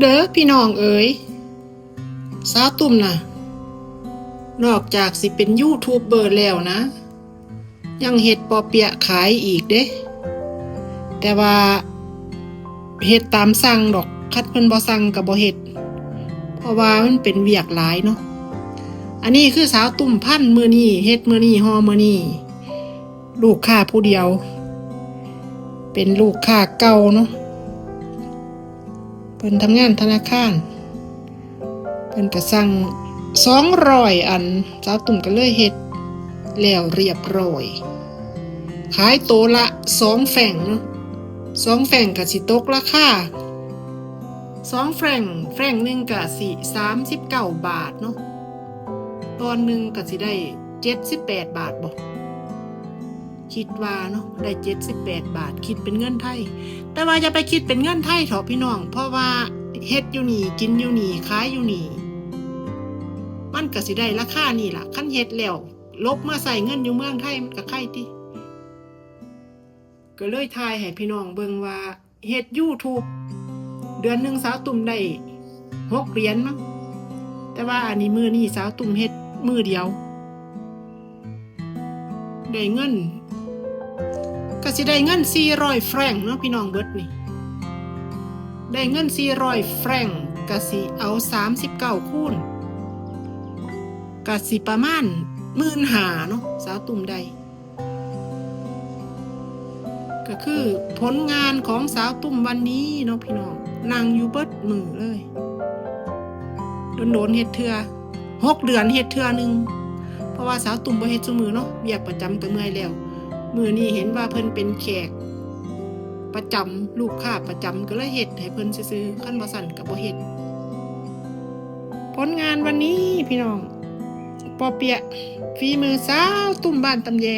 เด้อพี่น้องเอ๋ยสาวตุ่มน่ะ นอกจากสิเป็นยูทูบเบอร์แล้วนะ ยังเฮ็ดปอเปียะขายอีกเด้ แต่ว่าเฮ็ดตามสั่งดอกคัดเพิ่นบ่สั่งก็บ่เฮ็ด เพราะว่ามันเป็นเวียกหลายเนาะอันนี้คือสาวตุ่มพันมือนี้เฮ็ดมือนี้ฮอมือนี้ลูกค้าผู้เดียว เป็นลูกค้าเก่าเนาะ พิ่นทำงานธนาคารเพิ่นก็สั่งสองร้อยอันสาวตุ่มก็เลยเฮ็ดแล้วเรียบร้อย ขายโตละสองแฝงเนาะสองแฝงก็สิตกราคาสองแฝงแฝงหนึ่งก็สิสามสิบเก้าบาทเนาะตอนหนึ่งก็สิได้เจ็ดสิบแปดบาทบ่ คิดว่าเนาะได้เจ็ดสิบแปดบาทคิดเป็นเงินไทย แต่ว่าอย่าไปคิดเป็นเงินไทยเถอะพี่น้อง เพราะว่าเฮ็ดอยู่นี่กินอยู่นี่ขายอยู่นี่ มันก็สิได้ราคานี่ล่ะคันเฮ็ดแล้วลบมาใส่เงินอยู่เมืองไทยมันก็ไข่ติก็เลยทายให้พี่น้องเบิ่งว่าเฮ็ด YouTube เดือนหนึงสาวตุ่มได้หกเหรียญมั้งแต่ว่าอันนี้มือนี่สาวตุ่มเฮ็ดมือเดียว ได้เงิน ก็สิได้เงิน400แฟรงเนาะพี่น้องเบิดนี่ ได้เงิน400แฟรงก์ก็สิเอา39คูณก็สิประมาณหมื่นหาเนาะสาวตุ่มได้ก็คือผลงานของสาวตุ่มวันนี้เนาะพี่น้องนั่งอยู่เบิดมือเลยโดนโดนเฮ็ดเทือหกเดือนเฮ็ดเทือหนึ่งเพราะว่าสาวตุ่มบ่เฮ็ดซุมือเนาะเบียกประจำก็เมื่อยแล้ว มือนี้เห็นว่าเพิ่นเป็นแขก ประจำลูกค้าประจำก็เลยเฮ็ดให้เพิ่นซื้อขั้นบ่สั่นก็บ่เฮ็ดผลงานวันนี้พี่น้อง ปอเปียะฝีมือสาวตุ่มบ้านตำแย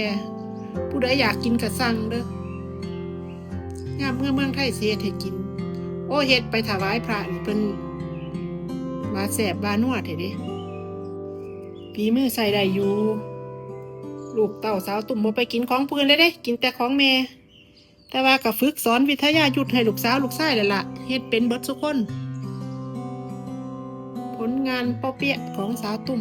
ผู้ใดอยากกินก็สั่งเด้อยามเมื่อเมืองไทยเสียให้กิน โอ้เฮ็ดไปถวายพระนี่เพิ่นว่าแสบว่านัวเถอะเด้ฝีมือใส่ได้อยู่ ลูกเต่าสาวตุ่มบ่ไปกินของปืนเลยเด้ กินแต่ของแม่ แต่ว่าก็ฝึกสอนวิทยายุทธให้ลูกสาวลูกชายแล้วล่ะเฮ็ดเป็นเบิดทุกคน ผลงานปอเปียะของสาวตุ่ม